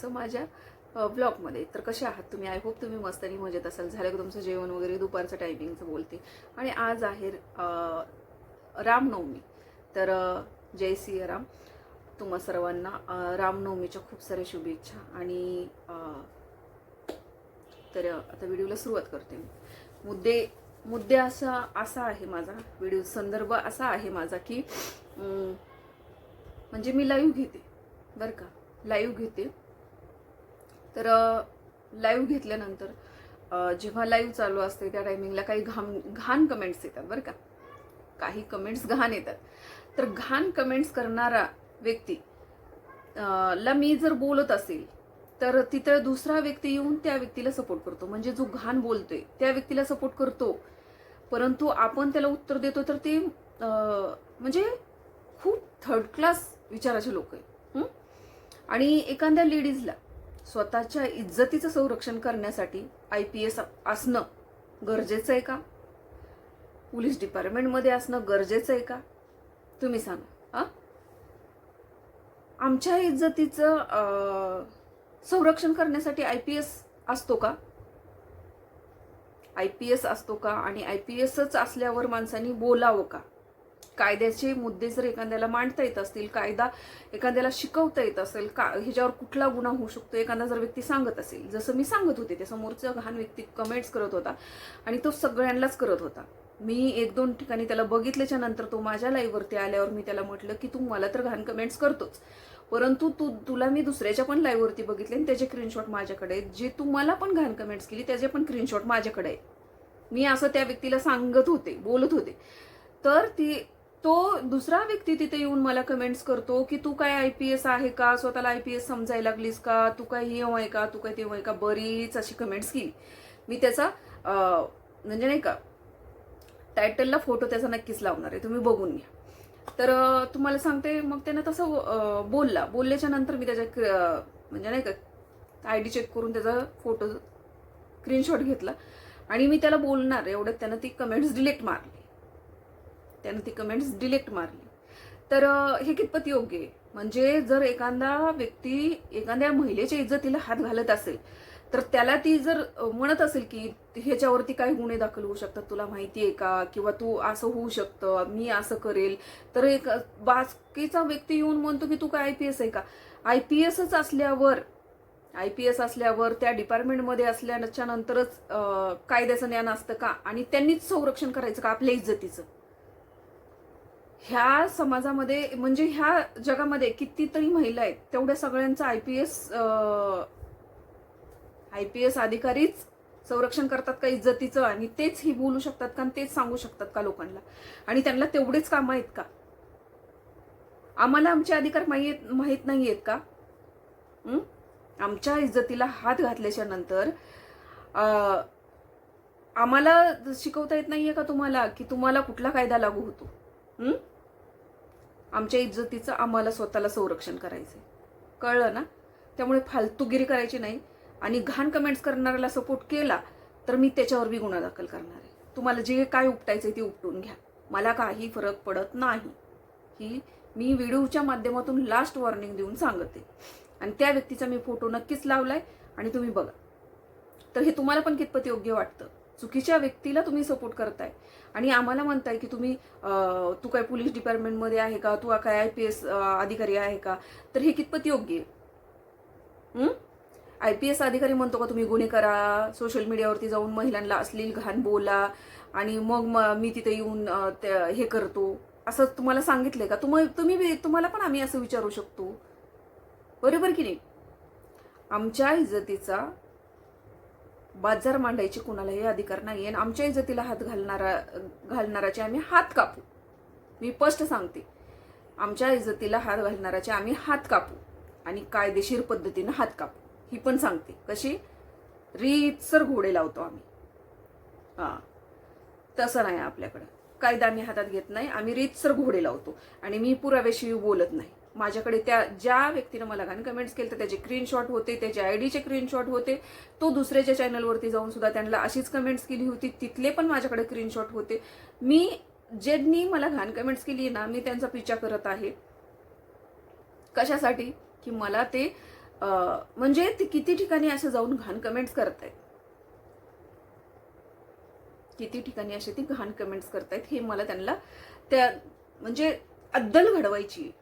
आजचं माझ्या ब्लॉगमध्ये तर कसे आहात तुम्ही? आय होप तुम्ही मस्त आणि मजेत असाल. झालं का तुमचं जेवण वगैरे? दुपारचं टायमिंगचं बोलते. आणि आज आहे रामनवमी. तर जय जय सियाराम. तुम्हा सर्वांना रामनवमीच्या खूप साऱ्या शुभेच्छा आणि तर आता व्हिडिओला सुरुवात करते मी. मुद्दे मुद्दे असा असा आहे माझा व्हिडिओ संदर्भ असा आहे माझा की म्हणजे मी लाईव्ह घेते. बरं का? लाईव्ह घेते. तर लाईव्ह घेतल्यानंतर जेव्हा लाईव्ह चालू असते त्या टायमिंगला काही घाम घाण कमेंट्स येतात बरं का. काही कमेंट्स घाण येतात. तर घाण कमेंट्स करणारा व्यक्ती ला मी जर बोलत असेल तर तिथं दुसरा व्यक्ती येऊन त्या व्यक्तीला सपोर्ट करतो. म्हणजे जो घाण बोलतोय त्या व्यक्तीला सपोर्ट करतो. परंतु आपण त्याला उत्तर देतो तर ते म्हणजे खूप थर्ड क्लास विचाराचे लोक आहेत. आणि एखाद्या लेडीजला स्वतःच्या इज्जतीचं संरक्षण करण्यासाठी आय पी एस असणं गरजेचं आहे का? पोलीस डिपार्टमेंटमध्ये असणं गरजेचं आहे का? तुम्ही सांगा हां? आमच्या इज्जतीचं संरक्षण करण्यासाठी आय पी एस असतो का? आय पी एस असतो का? आणि आय पी एसच असल्यावर माणसांनी बोलावं का? कायद्याचे मुद्दे जर एखाद्याला मांडता येत असतील कायदा एखाद्याला शिकवता येत असेल का ह्याच्यावर कुठला गुन्हा होऊ शकतो एखादा जर व्यक्ती सांगत असेल जसं मी सांगत होते ते समोरचा घाण व्यक्ती कमेंट्स करत होता आणि तो सगळ्यांनाच करत होता. मी एक दोन ठिकाणी त्याला बघितल्याच्या नंतर तो माझ्या लाईव्हवरती आल्यावर मी त्याला म्हटलं की तू मला तर घाण कमेंट्स करतोच. परंतु तू तुला मी दुसऱ्याच्या पण लाईव्हवरती बघितले आणि त्याचे स्क्रीनशॉट माझ्याकडे आहेत. जे तू मला पण घाण कमेंट्स केली त्याचे पण स्क्रीनशॉट माझ्याकडे आहेत. मी असं त्या व्यक्तीला सांगत होते बोलत होते. तर ती तो दुसरा व्यक्ती तिथे येऊन मला कमेंट्स करतो की तू काय आय पी एस आहे का? स्वतःला आय पी एस समजायला लागलीस का? तू काय हे आहे का? तू काय ते आहे का? बरीच अशी कमेंट्स केली. मी त्याचा म्हणजे नाही का टायटलला फोटो त्याचा नक्कीच लावणार आहे. तुम्ही बघून घ्या. तर तुम्हाला सांगते मग त्यानं तसं बोलला. बोलल्याच्या नंतर मी त्याच्या म्हणजे नाही का आय डी चेक करून त्याचा फोटो स्क्रीनशॉट घेतला. आणि मी त्याला बोलणार एवढ्यात त्यानं ती कमेंट्स डिलीट मारली. त्यानं ती कमेंट्स डिलेक्ट मारली. तर हे कितपत योग्य आहे? म्हणजे जर एखादा व्यक्ती एखाद्या महिलेच्या इज्जतीला हात घालत असेल तर त्याला ती जर म्हणत असेल की ह्याच्यावरती काय गुन्हे दाखल होऊ शकतात तुला माहिती आहे का? किंवा तू असं होऊ शकतं मी असं करेल. तर एक बाकीचा व्यक्ती येऊन म्हणतो की तू काय आय पी एस आहे का? आय पी एसच असल्यावर आय पी एस असल्यावर त्या डिपार्टमेंटमध्ये असल्याच्या नंतरच कायद्याचं ज्ञान असतं का? आणि त्यांनीच संरक्षण करायचं का आपल्या इज्जतीचं? ह्या समाजामध्ये म्हणजे ह्या जगामध्ये कितीतरी महिला आहेत तेवढ्या सगळ्यांचं I P S I P S अधिकारीच संरक्षण करतात का इज्जतीचं? आणि तेच ही बोलू शकतात का आणि तेच सांगू शकतात का लोकांना? आणि त्यांना तेवढेच कामं आहेत का? आम्हाला आमचे अधिकार माहीत माहीत नाही आहेत का? आमच्या इज्जतीला हात घातल्याच्या नंतर आम्हाला शिकवता येत नाहीये का तुम्हाला की तुम्हाला कुठला कायदा लागू होतो? आमच्या इज्जतीचं आम्हाला स्वतःला संरक्षण करायचंय. कळलं ना? त्यामुळे फालतूगिरी करायची नाही आणि घाण कमेंट्स करणाऱ्याला सपोर्ट केला तर मी त्याच्यावर बी गुन्हा दाखल करणार आहे. तुम्हाला जे काय उपटायचं आहे ते उपटून घ्या. मला काही फरक पडत नाही. ही मी व्हिडिओच्या माध्यमातून लास्ट वॉर्निंग देऊन सांगते. आणि त्या व्यक्तीचा मी फोटो नक्कीच लावला आहे आणि तुम्ही बघा. तर हे तुम्हाला पण कितपत योग्य वाटतं? चुकीच्या व्यक्तीला तुम्ही सपोर्ट करताय. आणि आम्हाला म्हणताय की तुम्ही तू काय पोलीस डिपार्टमेंटमध्ये आहे का? तू काय आय पी एस अधिकारी आहे का? तर हे कितपत योग्य आहे? आय पी एस अधिकारी म्हणतो का तुम्ही गुन्हे करा सोशल मीडियावरती जाऊन महिलांना अश्लील घाण बोला आणि मग मी तिथे येऊन त्या- हे करतो. असं तुम्हाला सांगितलंय का? तुम्ही तुम्ही तुम्हाला पण आम्ही असं विचारू शकतो. बरोबर की नाही? आमच्या इज्जतीचा बाजार मांडायची कुणालाही अधिकार नाही आणि आमच्या इज्जतीला हात घालणारा घालणाराचे आम्ही हात कापू. मी स्पष्ट सांगते. आमच्या इज्जतीला हात घालणाराचे आम्ही हात कापू आणि कायदेशीर पद्धतीनं हात कापू. ही पण सांगते. कशी? रीतसर घोडे लावतो आम्ही. हां. तसं नाही आपल्याकडं. कायदा आम्ही हातात घेत नाही. आम्ही रीतसर घोडे लावतो. आणि मी पुराव्याशिवाय बोलत नाही. माझ्याकडे त्या ज्या व्यक्तीनं मला घाण कमेंट्स केलं तर त्याचे स्क्रीनशॉट होते त्याचे आय डीचे स्क्रीनशॉट होते. तो दुसऱ्याच्या चॅनलवरती जाऊन सुद्धा त्यांना अशीच कमेंट्स केली होती. तिथले पण माझ्याकडे स्क्रीनशॉट होते. मी ज्यांनी मला घाण कमेंट्स केली ना मी त्यांचा पिच्छा करत आहे. कशासाठी? की मला ते म्हणजे ती किती ठिकाणी असं जाऊन घाण कमेंट्स करतायत? किती ठिकाणी असे ती घाण कमेंट्स करतायत हे मला त्यांना त्या म्हणजे अद्दल घडवायची आहे.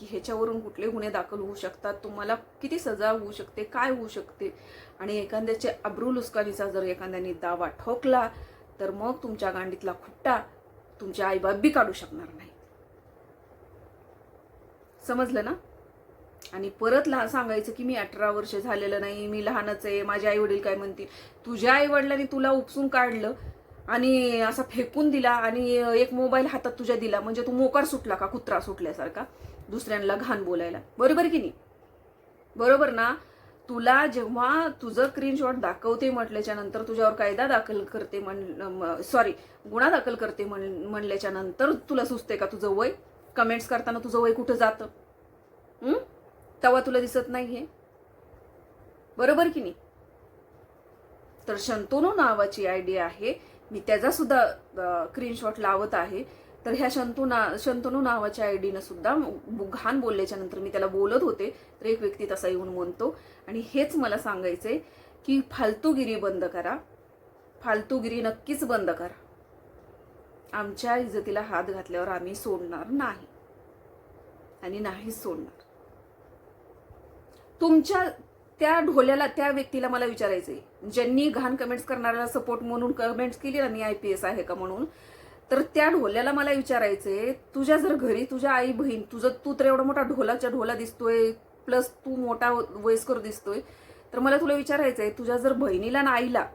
की ह्याच्यावरून कुठले गुन्हे दाखल होऊ शकतात तुम्हाला किती सजा होऊ शकते काय होऊ शकते? आणि एखाद्याचे अब्रू लुस्कानीचा जर एखाद्याने दावा ठोकला तर मग तुमच्या गांडीतला खुट्टा तुमचे आईबाप बी काढू शकणार नाही. समजलं ना? आणि परत लहान सांगायचं की मी अठरा वर्ष झालेलं नाही मी लहानच आहे माझे आई वडील काय म्हणतील? तुझ्या आई वडिलांनी तुला उपसून काढलं आणि असा फेकून दिला आणि एक मोबाईल हातात तुझ्या दिला म्हणजे तू मोकार सुटला का कुत्रा सुटल्यासारखा? दुसऱ्यांना घाण बोलायला. बरोबर की नाही? बरोबर ना? तुला जेव्हा तुझं स्क्रीनशॉट दाखवते म्हटल्याच्या नंतर तुझ्यावर कायदा दाखल करते म्हण सॉरी गुन्हा दाखल करते म्हण- म्हणल्याच्या नंतर तुला सुचते का तुझं वय? कमेंट्स करताना तुझं वय कुठं जातं? तेव्हा तुला दिसत नाही हे बरोबर की नाही? तर शंतोनू नावाची आयडिया आहे. मी त्याचा सुद्धा स्क्रीनशॉट लावत आहे. तर ह्या शंतू ना शंतनू नावाच्या आयडीनं सुद्धा घाण बोलल्याच्या नंतर मी त्याला बोलत होते. तर एक व्यक्ती तसा येऊन म्हणतो. आणि हेच मला सांगायचंय की फालतूगिरी बंद करा. फालतूगिरी नक्कीच बंद करा. आमच्या इज्जतीला हात घातल्यावर आम्ही सोडणार नाही. आणि नाही सोडणार. तुमच्या त्या ढोल्याला त्या व्यक्तीला मला विचारायचंय. ज्यांनी घाण कमेंट्स करणाऱ्याला सपोर्ट म्हणून कमेंट्स केली ना मी आय पी एस आहे का म्हणून तर त्या ढोल्याला मला विचारायचंय तुझ्या जर घरी तुझ्या आई बहीण तुझं तू तर एवढा मोठा ढोलाच्या ढोला दिसतोय प्लस तू मोठा वयस्कर दिसतोय तर मला तुला विचारायचंय तुझ्या जर बहिणीला ना आईला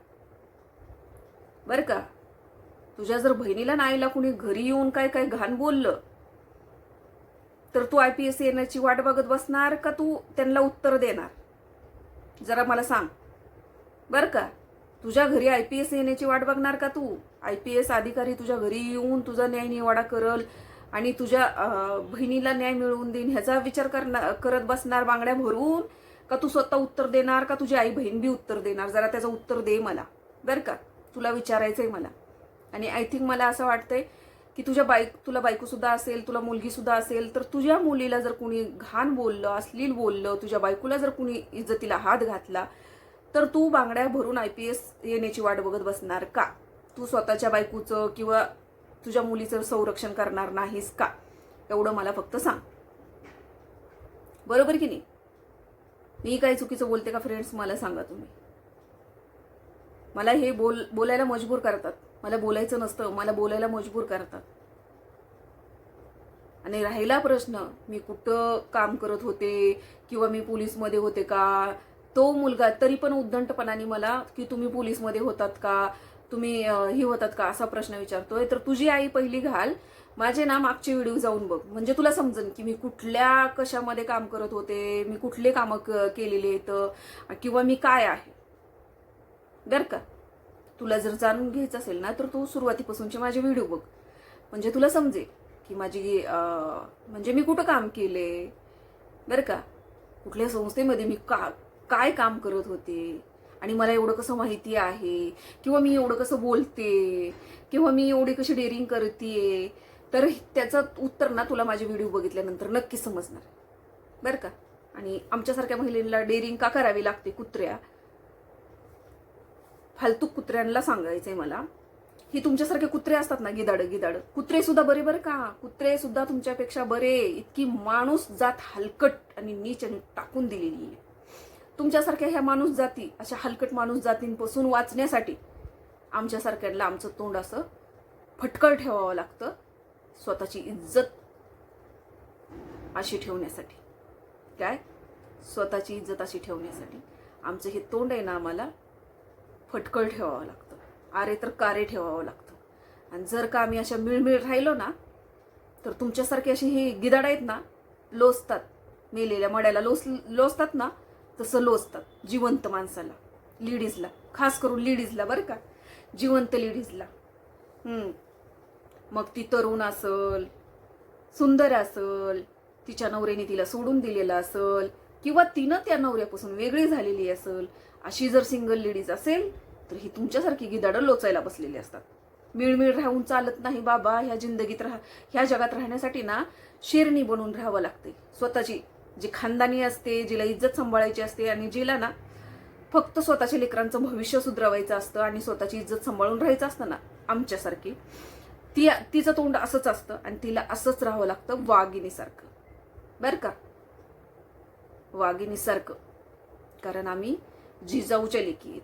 बरं का? तुझ्या जर बहिणीला ना आईला कुणी घरी येऊन काय काय घाण बोललं तर तू आय पी एस येण्याची वाट बघत बसणार का तू त्यांना उत्तर देणार? जरा मला सांग. बर का? तुझ्या घरी आय पी एस येण्याची वाट बघणार का तू? आय पी एस अधिकारी तुझ्या घरी येऊन तुझा न्याय निवाडा करल आणि तुझ्या बहिणीला न्याय मिळवून देईन ह्याचा विचार करणार करत बसणार बांगड्या भरून? का तू स्वतः उत्तर देणार का तुझी आई बहीण बी उत्तर देणार? जरा त्याचं उत्तर दे मला. बरं का? तुला विचारायचंय मला. आणि आय थिंक मला असं वाटतंय की तुझ्या बाईक तुला बायकोसुद्धा असेल तुला मुलगीसुद्धा असेल तर तुझ्या मुलीला जर कुणी घाण बोललं अश्लील बोललं तुझ्या बायकोला जर कुणी इज्जतीला हात घातला तर तू बांगड्या भरून आय पी एस येण्याची वाट बघत बसणार का? तू स्वतःच्या बायकोचं किंवा तुझ्या मुलीचं संरक्षण करणार नाहीस का? एवढं मला फक्त सांग. बरोबर की नाही? मी काय चुकीचं बोलते का फ्रेंड्स मला सांगा तुम्ही. मला हे बोल बोलायला मजबूर करतात. मला बोलायचं नसतं. मला बोलायला मजबूर करतात. आणि राहिला प्रश्न मी कुठं काम करत होते किंवा मी पोलीसमध्ये होते का? तो मुलगा तरी पण उद्दंटपणाने मला की तुम्ही पोलीसमध्ये होतात का तुम्ही ही हे होतात का असा प्रश्न विचारतोय. तर तुझी आई पहिली घाल. माझे ना मागचे व्हिडिओ जाऊन बघ. म्हणजे तुला समजन की मी कुठल्या कशामध्ये काम करत होते मी कुठले कामं क- केलेले आहेत किंवा मी काय आहे. बर का? तुला जर जाणून घ्यायचं असेल ना तर तू सुरुवातीपासूनचे माझे व्हिडिओ बघ. म्हणजे तुला समजेल की माझी म्हणजे मी कुठं काम केले? बरं का? कुठल्या संस्थेमध्ये मी का काय काम करत होते? आणि मला एवढं कसं माहिती आहे? किंवा मी एवढं कसं बोलते? किंवा मी एवढी कशी डेअरिंग करते? तर त्याचं उत्तर ना तुला माझे व्हिडिओ बघितल्यानंतर नक्की समजणार. बरं का? आणि आमच्यासारख्या महिलेला डेअरिंग का करावी लागते कुत्र्या? फालतू कुत्र्यांना सांगायचंय मला. ही तुमच्यासारखे कुत्रे असतात ना गिदाड गिदाड कुत्रे सुद्धा बरे बरं का? कुत्रे सुद्धा तुमच्यापेक्षा बरे. इतकी माणूस जात हलकट आणि नीच आणि टाकून दिलेली आहे. तुमच्यासारख्या ह्या माणूस जाती अशा हलकट माणूस जातींपासून वाचण्यासाठी आमच्यासारख्याला आमचं तोंड असं फटकळ ठेवावं लागतं स्वतःची इज्जत अशी ठेवण्यासाठी. काय? स्वतःची इज्जत अशी ठेवण्यासाठी. आमचं हे तोंड आहे ना आम्हाला फटकळ ठेवावं लागतं. आरे तर कारे ठेवावं लागतं. आणि जर का आम्ही अशा मिळमिळ राहिलो ना तर तुमच्यासारखे अशी हे गिदाड आहेत ना लोचतात मेलेल्या मड्याला लोस लोचतात ना तसं लोचतात जिवंत माणसाला लेडीजला खास करून लेडीजला बरं का. जिवंत लेडीजला मग ती तरुण असल सुंदर असल तिच्या नवऱ्याने तिला सोडून दिलेलं असल किंवा तिनं त्या नवऱ्यापासून वेगळी झालेली असल अशी जर सिंगल लेडीज असेल तर ही तुमच्यासारखी गिदाडं लोचायला बसलेली असतात. मिळमिळ राहून चालत नाही बाबा ह्या जिंदगीत राहा ह्या जगात राहण्यासाठी ना शेरणी बनून राहावं लागते. स्वतःची जी खानदानी असते जिला इज्जत सांभाळायची असते आणि जिला ना फक्त स्वतःच्या लेकरांचं भविष्य सुधरवायचं असतं आणि स्वतःची इज्जत सांभाळून राहायचं असतं ना आमच्यासारखी. ती तिचं तोंड असंच असतं आणि तिला असंच राहावं लागतं वाघिणीसारखं. बरं का? वाघिणीसारखं. कारण आम्ही जिजाऊच्या लेकी आहेत.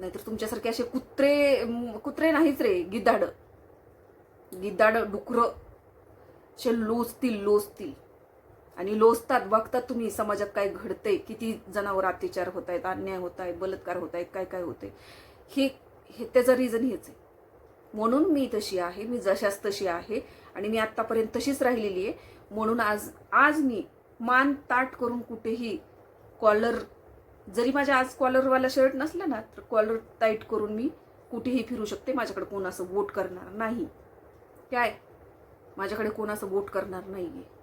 नाहीतर तुमच्यासारखे असे कुत्रे कुत्रे नाहीच रे गिदाड गिदाड डुकरं. असे लोचतील लोचतील. आणि लोचतात बघतात तुम्ही समाजात काय घडतंय किती जनावर अत्याचार होत आहेत अन्याय होत आहे बलात्कार होत आहेत काय काय होतंय. हे हे त्याचं रिझन हेच आहे. म्हणून मी तशी आहे मी जशाच तशी आहे आणि मी आत्तापर्यंत तशीच राहिलेली आहे. म्हणून आज आज मी मान ताट करून कुठेही कॉलर जरी माझ्या आज कॉलरवाला शर्ट नसला ना तर कॉलर टाईट करून मी कुठेही फिरू शकते. माझ्याकडे कोण असं वोट करणार नाही. काय? माझ्याकडे कोण असं वोट करणार नाही आहे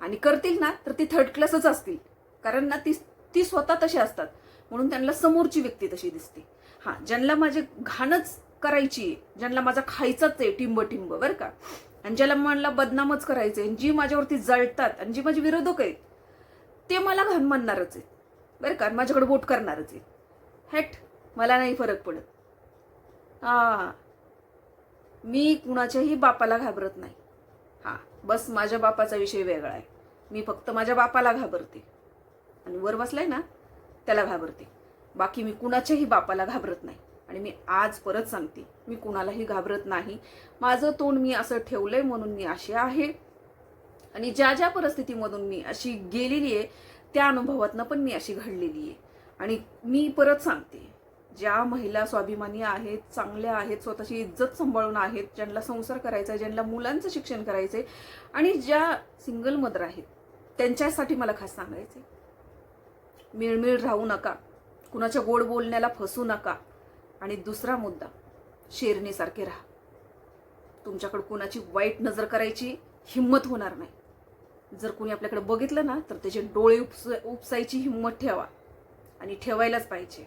आणि करतील ना तर ती थर्ड क्लासच असतील. कारण ना ती ती स्वतः तशी असतात. म्हणून त्यांना समोरची व्यक्ती तशी दिसते. हां ज्यांना माझे घाणच करायची आहे ज्यांना माझा खायचाच आहे टिंब टिंब बरं का? आणि ज्याला मला बदनामच करायचं आहे जी माझ्यावरती जळतात आणि जी माझे विरोधक आहेत ते मला घाण म्हणणारच आहेत. बरं का? आणि माझ्याकडे वोट करणारच आहे हॅट मला नाही फरक पडत. हा मी कुणाच्याही बापाला घाबरत नाही. बस माझ्या बापाचा विषय वेगळा आहे. मी फक्त माझ्या बापाला घाबरते. आणि वर बसलाय ना त्याला घाबरते. बाकी मी कुणाच्याही बापाला घाबरत नाही. आणि मी आज परत सांगते मी कुणालाही घाबरत नाही. माझं तोंड मी असं ठेवलंय म्हणून मी अशी आहे. आणि ज्या ज्या परिस्थितीमधून मी अशी गेलेली आहे त्या अनुभवातनं पण मी अशी घडलेली आहे. आणि मी परत सांगते ज्या महिला स्वाभिमानी आहेत चांगल्या आहेत स्वतःची इज्जत सांभाळून आहेत ज्यांना संसार करायचा आहे ज्यांना मुलांचं शिक्षण करायचं आहे आणि ज्या सिंगल मदर आहेत त्यांच्यासाठी मला खास सांगायचं आहे मिळमिळ राहू नका कुणाच्या गोड बोलण्याला फसू नका आणि दुसरा मुद्दा शेरणीसारखे राहा. तुमच्याकडे कुणाची वाईट नजर करायची हिंमत होणार नाही. जर कुणी आपल्याकडे बघितलं ना तर त्याचे डोळे उपस उपसायची हिंमत ठेवा आणि ठेवायलाच पाहिजे.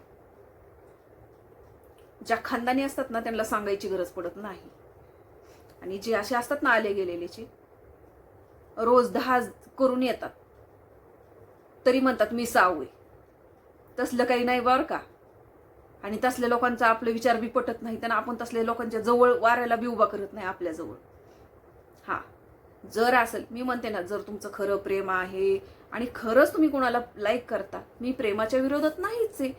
ज्या खानदानी असतात ना त्यांना सांगायची गरज पडत नाही. आणि जे असे असतात ना आले गेलेलेचे रोज दहा करून येतात. तरी म्हणतात मी सावय तसलं काही नाही बरं का? आणि तसल्या लोकांचा आपले विचार बी पटत नाही त्यांना आपण तसल्या लोकांच्या जवळ वाऱ्याला बी उभा करत नाही आपल्याजवळ हा. जर असेल मी म्हणते ना जर तुमचं खरं प्रेम आहे आणि खरंच तुम्ही कोणाला लाईक करता मी प्रेमाच्या विरोधात नाहीच आहे.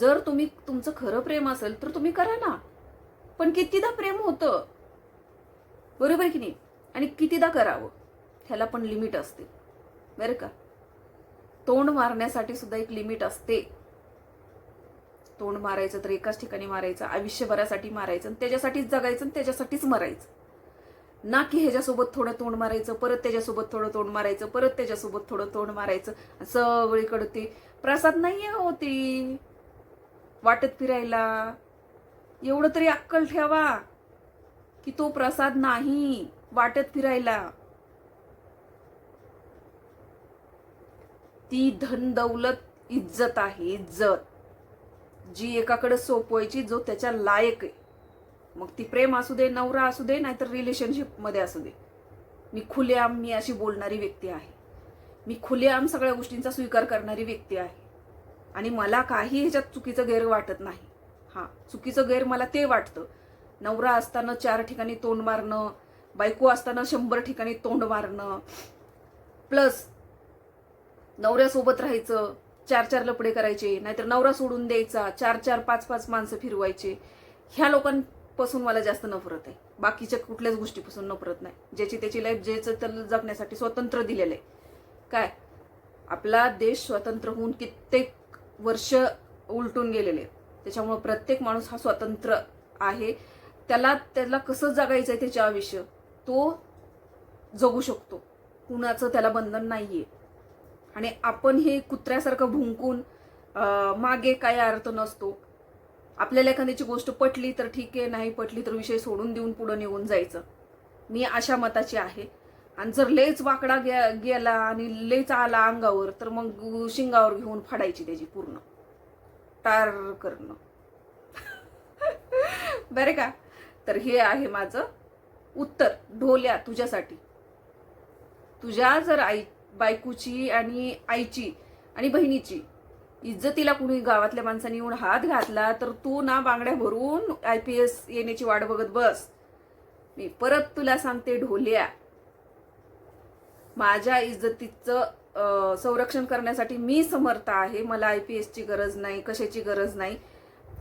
जर तुम्ही तुमचं खरं प्रेम असेल तर तुम्ही करा ना. पण कितीदा प्रेम होतं? बरोबर आहे की नाही? आणि कितीदा करावं? ह्याला पण लिमिट असते. बरं का? तोंड मारण्यासाठी सुद्धा एक लिमिट असते. तोंड मारायचं तर एकाच ठिकाणी मारायचं आयुष्यभरासाठी मारायचं आणि त्याच्यासाठीच जगायचं आणि त्याच्यासाठीच मरायचं. ना की ह्याच्यासोबत थोडं तोंड मारायचं परत त्याच्यासोबत थोडं तोंड मारायचं परत त्याच्यासोबत थोडं तोंड मारायचं सगळीकडे ते. प्रसाद नाही होती वाटत फिरायला. एवढं तरी अक्कल ठेवा की तो प्रसाद नाही वाटत फिरायला. ती धन दौलत इज्जत आहे इज्जत. जी एकाकडे सोपवायची जो त्याच्या लायक आहे. मग ती प्रेम असू दे नवरा असू दे नाहीतर रिलेशनशिपमध्ये असू दे. मी खुलेआम मी अशी बोलणारी व्यक्ती आहे. मी खुलेआम सगळ्या गोष्टींचा स्वीकार करणारी व्यक्ती आहे. आणि मला काही ह्याच्यात चुकीचं गैर वाटत नाही. हां चुकीचं गैर मला ते वाटतं. नवरा असताना चार ठिकाणी तोंड मारणं बायको असताना शंभर ठिकाणी तोंड मारणं. प्लस नवऱ्यासोबत राहायचं चार चार लपडे करायचे नाहीतर नवरा सोडून द्यायचा चार चार पाच पाच माणसं फिरवायचे. ह्या लोकांपासून मला जास्त नफरत आहे. बाकीच्या कुठल्याच गोष्टीपासून नफरत नाही. ज्याची त्याची लाईफ ज्याचं त्याला जगण्यासाठी स्वतंत्र दिलेलं आहे. काय? आपला देश स्वतंत्र होऊन कित्येक वर्ष उलटून गेलेले आहेत. त्याच्यामुळे प्रत्येक माणूस हा स्वतंत्र आहे. त्याला त्याला कसं जगायचं आहे त्याचे आयुष्य तो जगू शकतो. कुणाचं त्याला बंधन नाही आहे आणि आपण हे कुत्र्यासारखं भुंकून मागे काय अर्थ नसतो. आपल्याला एखाद्याची गोष्ट पटली तर ठीक आहे नाही पटली तर विषय सोडून देऊन पुढं निघून जायचं. मी अशा मताची आहे. आणि जर लेच वाकडा गे गेला आणि लेच आला अंगावर तर मग शिंगावर घेऊन फाडायची त्याची पूर्ण. टार करणं. बरे का? तर हे आहे माझं उत्तर ढोल्या तुझ्यासाठी. तुझ्या जर आई बायकोची आणि आईची आणि बहिणीची इज्जतीला कुणी गावातल्या माणसांनी येऊन हात घातला तर तू ना बांगड्या भरून आय पी एस येण्याची वाट बघत बस. मी परत तुला सांगते ढोल्या. माझ्या इज्जतीचं संरक्षण करण्यासाठी मी समर्थ आहे. मला आय पी एसची गरज नाही कशाची गरज नाही.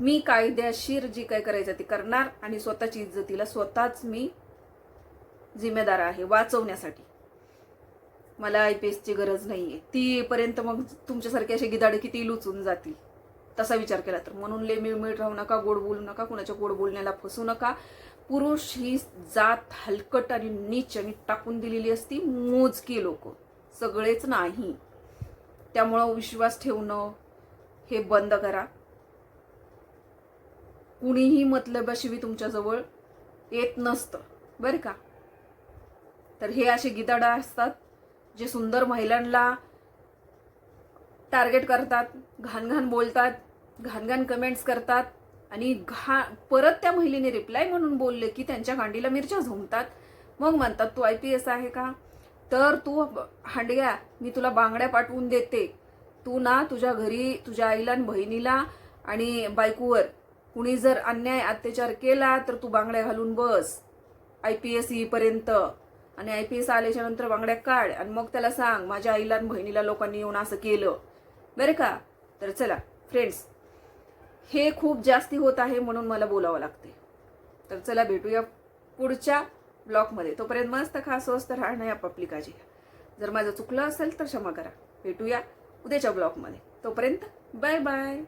मी कायद्याशीर जी काय करायचं ते करणार आणि स्वतःची इज्जतीला स्वतःच मी जिम्मेदार आहे वाचवण्यासाठी. मला आय पी एसची गरज नाही ती येईपर्यंत मग तुमच्यासारखे असे गिदाडे किती लुचून जातील? तसा विचार केला तर. म्हणून ले मिळमिळ राहू नका गोड बोलू नका कुणाच्या गोड बोलण्याला फसू नका. पुरुष ही जात हलकट आणि नीच आणि टाकून दिलेली असती मोजकी लोक. सगळेच नाही. त्यामुळं विश्वास ठेवणं हे बंद करा. कुणीही मतलबाशिवी तुमच्याजवळ येत नसतं. बरं का? तर हे असे गिदाडा असतात जे सुंदर महिलांना टार्गेट करतात घाण घाण बोलतात घाणघाण कमेंट्स करतात. आणि घा परत त्या महिलेने रिप्लाय म्हणून बोलले की त्यांच्या गांडीला मिरच्या झोंबतात. मग म्हणतात तू आय पी एस आहे का? तर तू हांडग्या मी तुला बांगड्या पाठवून देते. तू ना तुझ्या घरी तुझ्या आईला आणि बहिणीला आणि बायकोवर कुणी जर अन्याय अत्याचार केला तर तू बांगड्या घालून बस. आय पी एस येईपर्यंत. आणि आय पी एस आल्याच्यानंतर बांगड्या काढ आणि मग त्याला सांग माझ्या आईला आणि बहिणीला लोकांनी येऊन असं केलं. बरं का? तर चला फ्रेंड्स हे खूप जास्ती होत आहे म्हणून मला बोलावं लागते तर चला भेटूया पुढच्या ब्लॉगमध्ये तोपर्यंत मस्त खा स्वस्त राहणं आपापली काळजी घ्या. जर माझं चुकलं असेल तर क्षमा करा. भेटूया उद्याच्या ब्लॉगमध्ये तोपर्यंत बाय बाय.